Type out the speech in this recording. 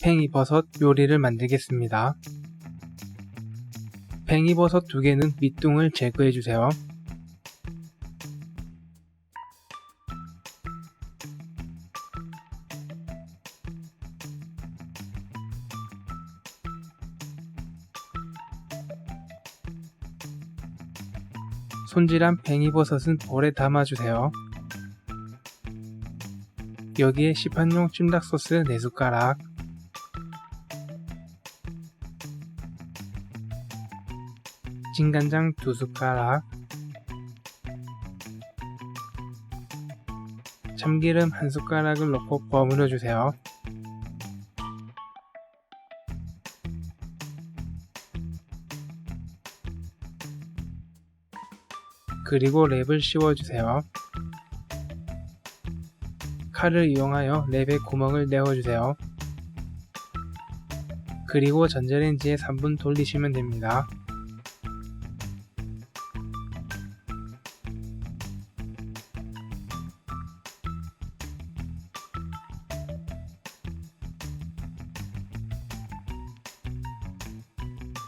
팽이버섯 요리를 만들겠습니다. 팽이버섯 두 개는 밑둥을 제거해 주세요. 손질한 팽이버섯은 볼에 담아주세요. 여기에 시판용 찜닭 소스 4숟가락 진간장 2숟가락 참기름 1숟가락을 넣고 버무려 주세요. 그리고 랩을 씌워주세요. 칼을 이용하여 랩에 구멍을 내어주세요. 그리고 전자레인지에 3분 돌리시면 됩니다.